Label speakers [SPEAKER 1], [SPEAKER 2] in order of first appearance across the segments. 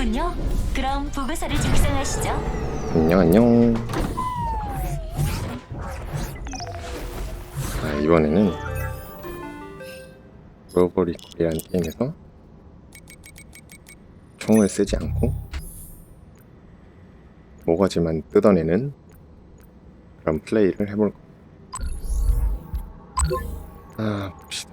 [SPEAKER 1] 오셨군요. 그럼 보고서를 작성하시죠.
[SPEAKER 2] 안녕 안녕 아 이번에는 로버리 코리안 게임에서 총을 쓰지 않고 모가지만 뜯어내는 그런 플레이를 해볼 겁니다 아 봅시다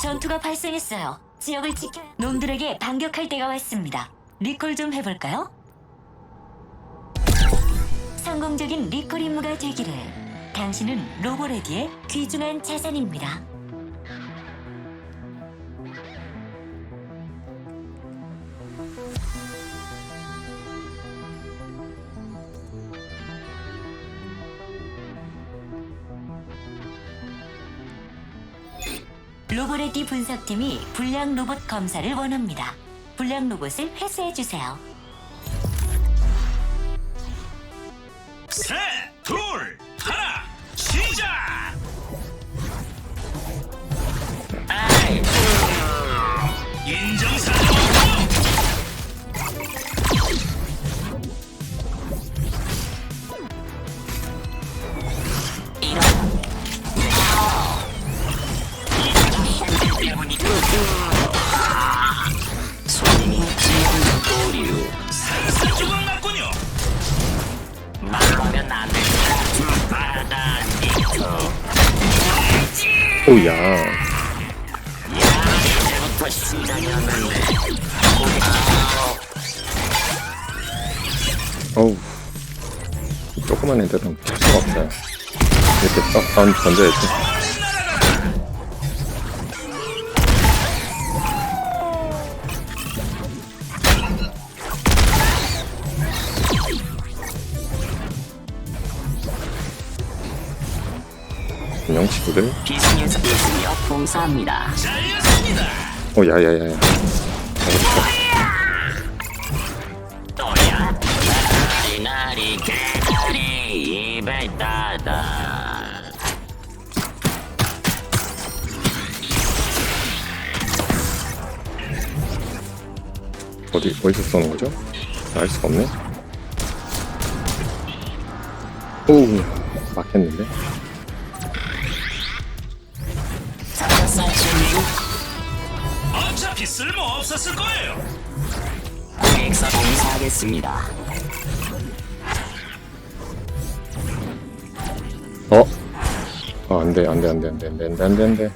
[SPEAKER 1] 전투가 발생했어요. 지역을 지켜 놈들에게 반격할 때가 왔습니다. 리콜 좀 해볼까요? 성공적인 리콜 임무가 되기를. 당신은 로보레디의 귀중한 자산입니다. 로보레디 분석팀이 불량 로봇 검사를 원합니다. 불량 로봇을 회수해 주세요.
[SPEAKER 3] 셋, 둘, 하나, 시작!
[SPEAKER 2] 오야. 어우. 조그만 애들은 할 수가 없어요. 이렇게 딱 던져야지 안녕 친구들
[SPEAKER 4] 비승에서 있으며 봉사합니다.
[SPEAKER 2] 어 야야야야
[SPEAKER 4] 또야 나리.
[SPEAKER 2] 어디 어디서 쏘는 거죠? 알 수가 없네. 오 막혔는데.
[SPEAKER 3] 어차피 쓸모 없었을 거예요.
[SPEAKER 4] 고객사 봉사하겠습니다.
[SPEAKER 2] 어? 아 안돼 안 돼 안 돼 안 돼 안 돼 안 돼 안 돼 안 돼.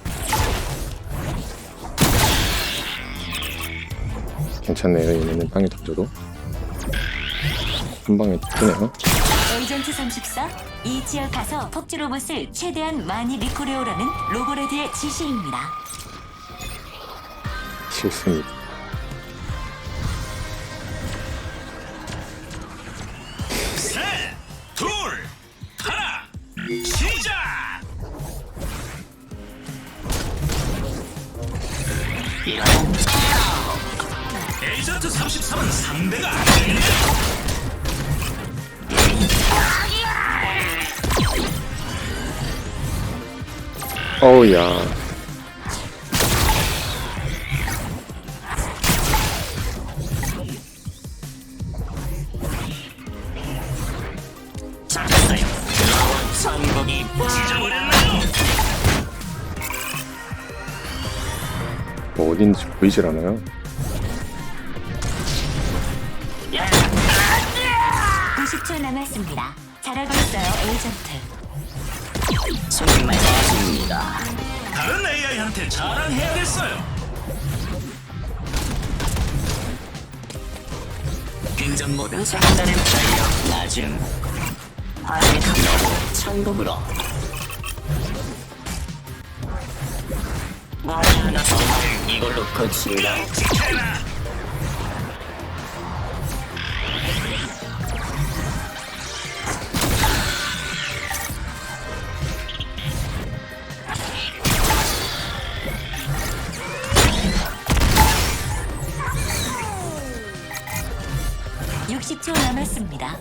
[SPEAKER 2] 괜찮네요 얘네는 땅에 던져도 한 방에 뜨네요.
[SPEAKER 1] 에이전트 34, 이 지역 가서 폭주 로봇을 최대한 많이 리콜해오라는 로보레디의 지시입니다.
[SPEAKER 2] 실수입니다.
[SPEAKER 3] 셋, 둘, 하나, 시작!
[SPEAKER 4] 이런
[SPEAKER 3] 에이전트 33은 3대가 안 되겠네
[SPEAKER 2] 어우야. 뭐 어딘지 보이질 않아요.
[SPEAKER 1] 90초 남았습니다. 잘하고 있어요, 에이전트.
[SPEAKER 4] 손님만 도와줍니다.
[SPEAKER 3] 다른 AI한테 자랑해야겠어요.
[SPEAKER 4] 균전 모든 상자를 전력 나중. 화해 감로로 천국으로. 머리 하나 정말 이걸로?
[SPEAKER 3] 지켜라.
[SPEAKER 1] 60초 남았습니다.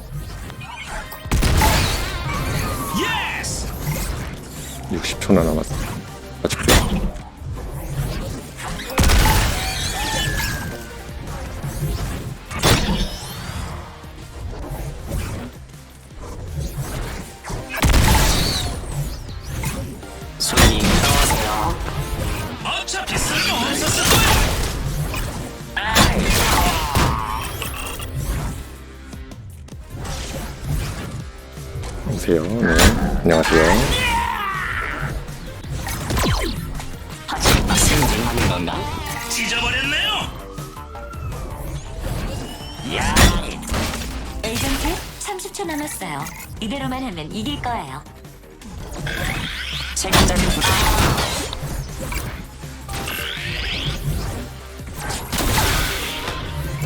[SPEAKER 2] 60초나 남았다. 아직도.
[SPEAKER 4] 손이 오세요.
[SPEAKER 2] 네. 안녕하세요.
[SPEAKER 4] 건가?
[SPEAKER 3] 찢어버렸네요.
[SPEAKER 4] 야,
[SPEAKER 1] 에이전트 30초 남았어요. 이대로만 하면 이길 거예요.
[SPEAKER 4] 책임자님 부탁.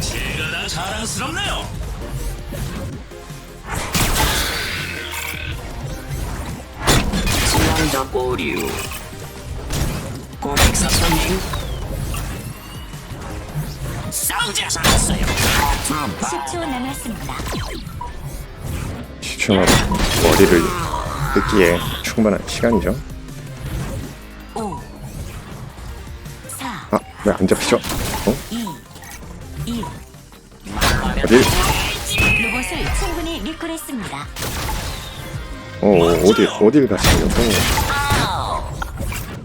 [SPEAKER 3] 제가 다 자랑스럽네요.
[SPEAKER 4] 손님. 싸우지 않았어요.
[SPEAKER 1] 10초 남았습니다.
[SPEAKER 2] 10초만 머리를 뜯기에 충분한 시간이죠.
[SPEAKER 1] 5, 4,
[SPEAKER 2] 아, 왜 안 잡히죠? 어?
[SPEAKER 1] 2, 1.
[SPEAKER 2] 어디?
[SPEAKER 1] 로봇을 충분히 리콜했습니다.
[SPEAKER 2] 어, 어디, 어딜 가시려고?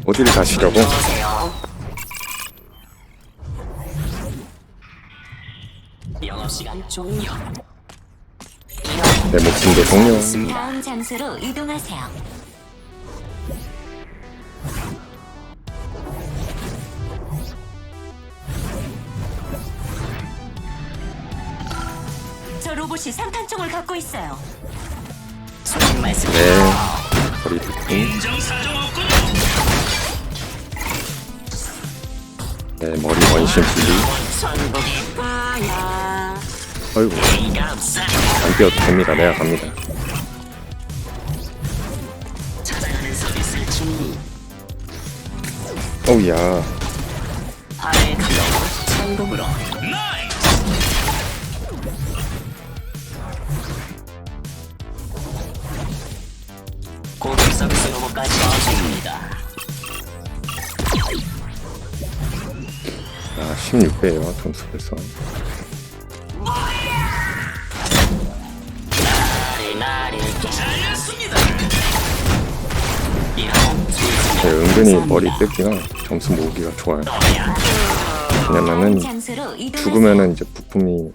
[SPEAKER 2] 어딜 가시려고? 내 목숨도.
[SPEAKER 1] 저 로봇이 산탄총을 갖고 있어요.
[SPEAKER 2] 네.
[SPEAKER 3] 인정사정 없군요.
[SPEAKER 2] 네, 머리 원심 분리.
[SPEAKER 4] 없어.
[SPEAKER 2] 안 뛰어도 됩니다. 내가 갑니다. 어우야.
[SPEAKER 4] 천국으로. 로봇까지 와줍니다.
[SPEAKER 2] 아, 16배예요 점수 벌써.
[SPEAKER 4] 나를 나를
[SPEAKER 3] 잘렸습니다.
[SPEAKER 4] 이런
[SPEAKER 2] 네, 은근히 머리 뜯기가 점수 모으기가 좋아요. 왜냐면은. 죽으면은 이제 부품이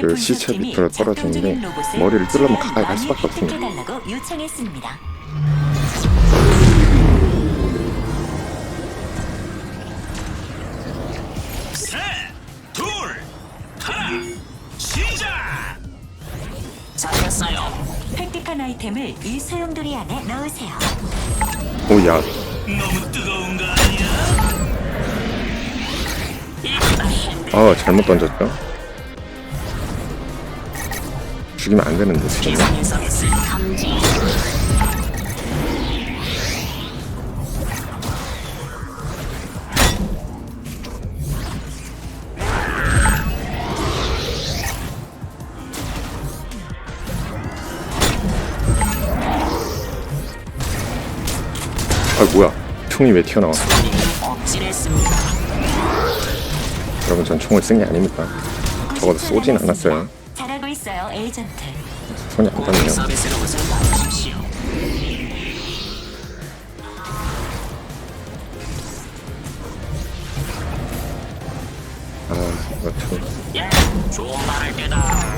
[SPEAKER 2] 그 시체 밑으로 떨어지는데 머리를 뚫으면 가까이 갈 수밖에 없습니다.
[SPEAKER 1] 획득한 아이템을 이 소용돌이 안에 넣으세요.
[SPEAKER 2] 오야.
[SPEAKER 3] 너무 뜨거운 거 아니야?
[SPEAKER 2] 아, 잘못 던졌죠? 죽이면 안 되는데, 지금.
[SPEAKER 4] 감지.
[SPEAKER 2] 아, 뭐야. 총이 왜 튀어나와. 여러분, 전 총을 쓴 게 아닙니다. 적어도 쏘진 않았어요.
[SPEAKER 1] 잘하고 있어요, 에이전트.
[SPEAKER 2] 손이 안 닿네요.
[SPEAKER 4] 받으십시오.
[SPEAKER 2] 아, 이거 참.
[SPEAKER 4] 예, 좋은 말할 때다.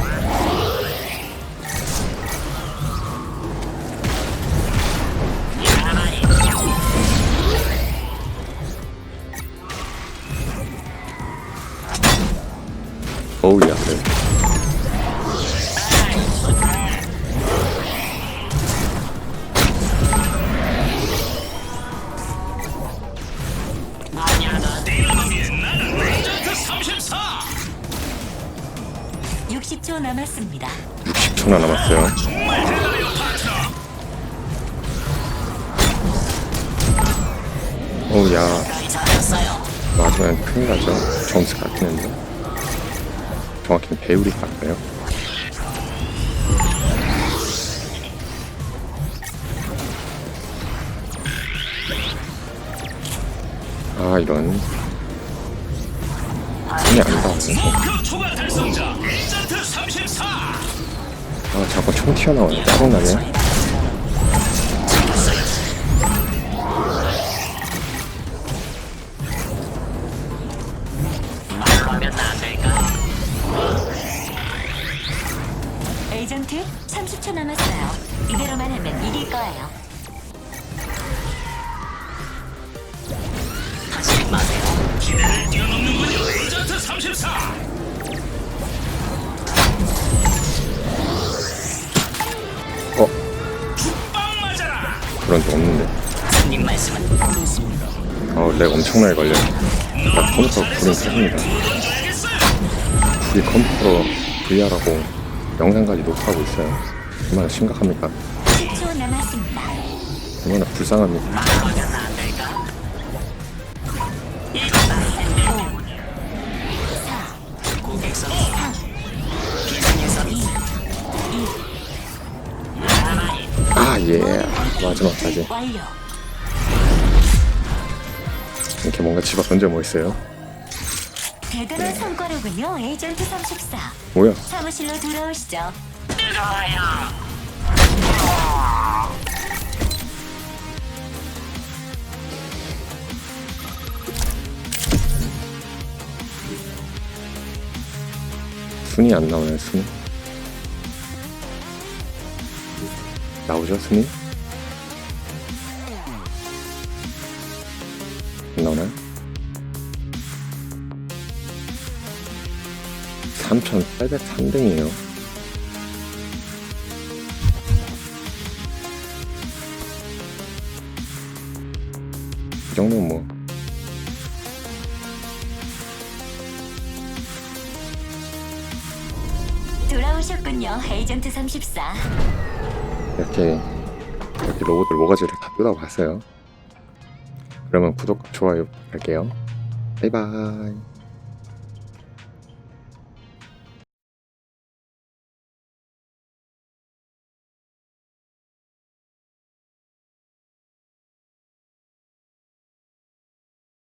[SPEAKER 3] 레이전트 34.
[SPEAKER 1] 60초 남았습니다.
[SPEAKER 2] 60초나 남았어요.
[SPEAKER 4] 잡혔어요.
[SPEAKER 2] 맞으면 큰일 나죠. 점수 깎이는데. 정확히는 배율이 깎아요. 아, 이런.
[SPEAKER 3] 레이전트 34.
[SPEAKER 2] 아, 자꾸 총 튀어나와요. 짜증나네.
[SPEAKER 1] 에이전트 30초 남았어요. 이대로만 하면 이길 거예요.
[SPEAKER 4] 하지 마세요.
[SPEAKER 3] 기대를 뛰어넘는군요. 에이전트 34.
[SPEAKER 2] 어,
[SPEAKER 3] 빵 맞아라.
[SPEAKER 2] 그런 적 없는데.
[SPEAKER 4] 손님 말씀은 알겠습니다.
[SPEAKER 2] 어, 렉 엄청나게 걸려요. 나 컴퓨터 불은 켰습니다. 이 컴퓨터 VR하고 영상까지 녹화하고 있어요. 얼마나 심각합니까?
[SPEAKER 1] 10초 남았습니다.
[SPEAKER 2] 얼마나 불쌍합니까?
[SPEAKER 4] 가만히
[SPEAKER 2] 아예. 마지막까지. 이렇게 뭔가 집어 던져 뭐 있어요
[SPEAKER 1] 대단한 성과로군요, 에이전트 34.
[SPEAKER 2] 뭐야
[SPEAKER 1] 사무실로 돌아오시죠.
[SPEAKER 2] 순위 안 나오나요 순위 나오죠 순위 3,803등이에요 이 정도면 뭐
[SPEAKER 1] 돌아오셨군요, 에이전트 34.
[SPEAKER 2] 이렇게 이렇게 로봇들 모가지를 다 뜯어봤어요. 그러면 구독, 좋아요 할게요. 바이바이.